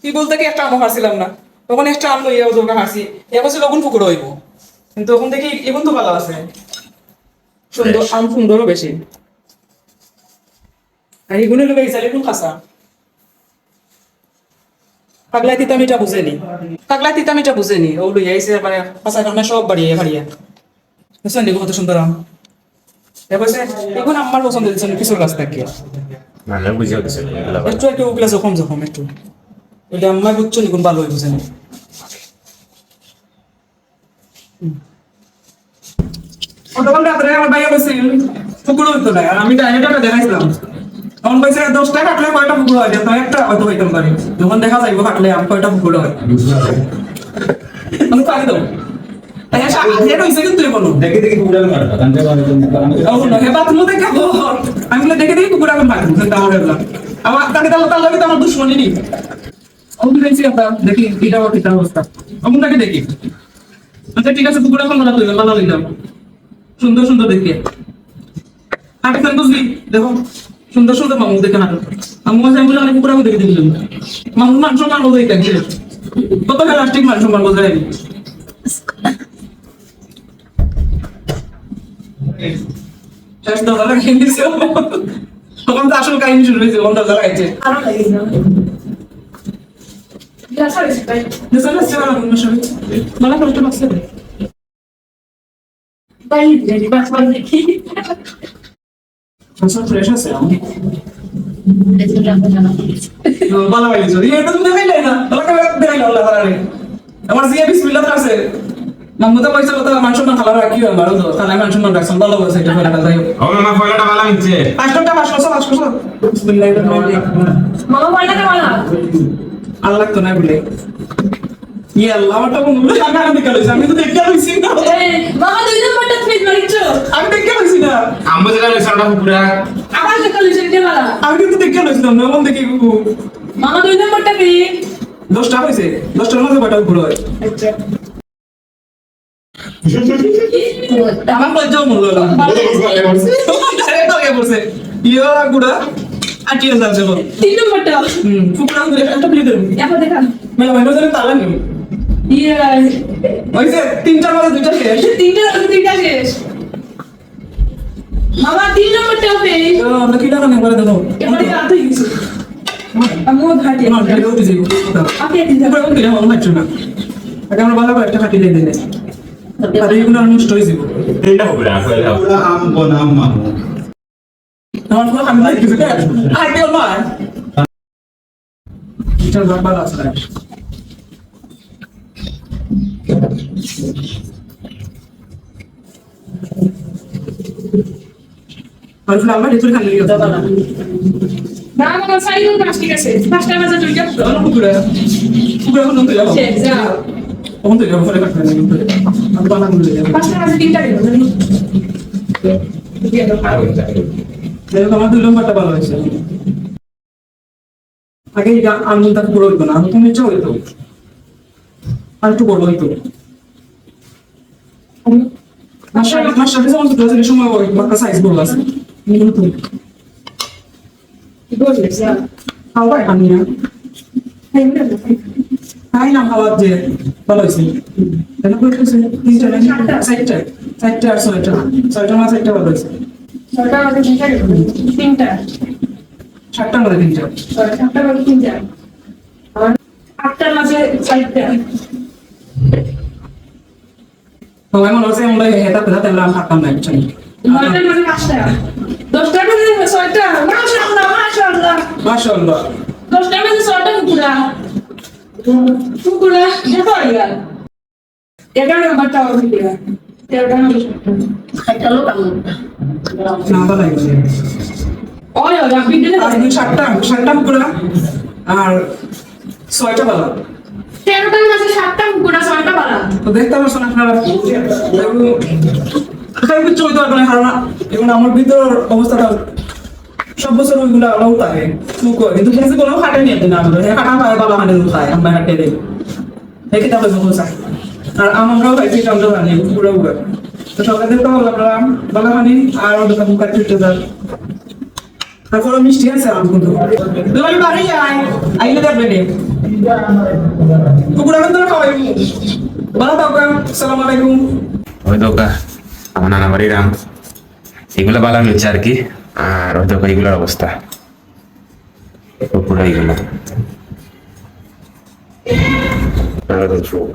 কি বলতে কি একটা আম হারছিলাম না। তখন একটা আম লইয়া ওদের হাসি এখন ছিল লগুন পুকুর হইব? কিন্তু এখন দেখি এখন তো ভালো আছে। সুন্দর আম সুন্দরও বেশি। আর এগুলো লোক এই চালে কোন খাসা? পাগলা তিতা মিঠা বুঝেনি। পাগলা বুঝেনি। ও লইয়া আইসে মানে খাসা কামনা সব বাড়িয়ে বাড়িয়ে বুঝছেন দেখো কত সুন্দর আম? এবার এখন আমার পছন্দ দিচ্ছে কিছুর কাছ থেকে? একটু একটু উগলা জখম জখম একটু। ওইটা বুঝছ ভালো হয়ে বুঝেনি তখন রাত্রে আমার ভাইয়া বলছে পুকুর হইতো না আর আমি ডাইনে টাকা দেখাইছিলাম। তখন বলছে দশটা কাটলে কয়টা পুকুর হয়? তো একটা হয়তো হইতাম পারি। যখন দেখা যাইব কাটলে আমি কয়টা হয়? আমি পারি দেখে বাথরুম কিন্তু আমার তাকে তাহলে দুশ্মনী নেই আমি দেখছি আমরা দেখি এটা পিতার অবস্থা। আমি তাকে দেখি। আচ্ছা ঠিক আছে পুকুর এখন মারা তুই মালা লইলাম সুন্দর সুন্দর দেখে হাঁটতেন বুঝলি দেখো। সুন্দর সুন্দর মামু দেখে হাঁটো মামু আছে, আমি বলে অনেক পুকুর আগুন দেখে দিলাম মামু, মান সম্মান বোঝাই দেখছে কত প্লাস্টিক মান সম্মান বোঝাই শেষ তখন তো আসল কাহিনী শুরু হয়েছে তখন গ্লাস আছে ভাই দেশে আসছে আমার কোনো সময় মালা কষ্ট লাগছে ভাই যদি বাস বাস দেখি সব ফ্রেশ আছে আমি এসে রাখা জানা বালা বাইলি যদি এটা তুমি দেখাইলে না বালা কে দেখাইলে আল্লাহ তাআলা আমার জিয়া বিসমিল্লাহ আছে মামু পয়সা কথা মাংস না খালা রাখি আমারও তো তাহলে মাংস না রাখছেন ভালো বলছে এটা ফেলাটা যাই ও মামা ফয়লাটা ভালো। মিছে পাঁচ ঘণ্টা পাঁচ বছর পাঁচ বছর বিসমিল্লাহ মামা বললা কে বলা আল্লাহ তো না বলে। ইয়ে আল্লাহ আমার মনে হয় আমি আমি কালো আমি তো দেখতে পাইছি না। এই মামা দুই নম্বরটা ফিট মারিছো আমি দেখতে পাইছি না। আম্বু যেটা রয়েছে ওটা পুরা। আবার কে কলিছে কে বলা আমি কিন্তু দেখতে পাইছিলাম না এমন দেখি কুকু মামা দুই নম্বরটা ফিট দশটা হয়েছে। দশটার মধ্যে কয়টা উপর হয়। আচ্ছা। আমার লজ্জাও মূল্য আগে পড়ছে। ইয়া গুড়া। আটিয়ে যাচ্ছে বল। তিন নম্বরটা। হুম ফুকরা করে একটা প্লেট দেবো এখন দেখা। তালা নেই। ইয়ে হয়েছে তিনটার মধ্যে দুইটা শেষ। তিনটা তিনটা শেষ। মামা তিন নম্বরটা ফিট তো আমরা কি টাকা নেই করে দেবো এবারে রাত হয়ে গেছে আমিও ঘাটে আমার গাড়ি উঠে যাব। আপনি একদিন তারপরে ওকে আমার মারছো না। আগে আমরা ভালো করে একটা কাটি দিয়ে আর এইগুলো নষ্ট হয়ে যাব। আম বনাম মামু। না। আমরা খালি বলা না মামা সাইড পাঁচ ঠিক আছে। পাঁচটা বাজে তুই যা অনেক পুকুরে। পুকুরে কোন তো যাব। শেষ যাও কোন তো যাব ফলে কাটবে না কিন্তু আমি বানা পাঁচটা বাজে তিনটা গেল জানি দেখো আমার দুই নম্বরটা ভালো হয়েছে। আগে এটা হইতো না হইতো আর একটু বড় হইতো। মাস্টার মাস্টার যেমন ছোট ছিল সময় সাইজ বড় আছে। এগুলো তো বললে? যা খাওয়াই আমি না। ভালো হয়েছে। আর ছয়টা। ছয়টা ভালো হয়েছে। বাজে তিনটা সাতটার মধ্যে তিনটা। সাতটা বাজে তিনটা। আটটার মাঝে চারটা। সবাই মনে হচ্ছে আমরা হেতাতে হাতে আমরা থাকতাম না একচুয়ালি নয়টার মাঝে পাঁচটা। দশটার মাঝে ছয়টা। মাশাআল্লাহ মাশাআল্লাহ। মাশাআল্লাহ। দশটার মাঝে ছয়টা কুকুরা। কুকুরা দেখো এগারো নম্বরটা দিকে তেরোটা নম্বর। একটা লোক আমি ওই ওই আপনি দিলে আর দুই সাতটা সাতটা পুকুরা আর ছয়টা ভালো। তেরোটার মাঝে সাতটা কুকুরা ছয়টা বাড়া তো দেখতে পাচ্ছেন আপনারা কোথায় কিছু হইতে পারবে না। কারণ এখন আমার ভিতর অবস্থাটা সব বছর ওইগুলো আলাও থাকে। চুকো কিন্তু কিছু কোনো হাটে নিয়ে না আমাদের হ্যাঁ কাটা পায় বাবা হাটে খায় আমরা হাটে দেই। দেখে বহু চাই। আর আমরাও আমরা জানি পুরো তো সকালে তো বাবা হানি আর ওদের কাছে কাটতে যান তারপর মিষ্টি আছে আমার কিন্তু। দুলাল বাড়ি আয় আইলে দেখবে নে। কুকুরা কিন্তু খাওয়াই ভালো থাকবে আসসালামু আলাইকুম। ওই দোকা আমার নানা বাড়ির আম। এগুলো বালা মিলছে আর কি আর ওই দোকা এগুলোর অবস্থা। পুরা এগুলো আর সুখ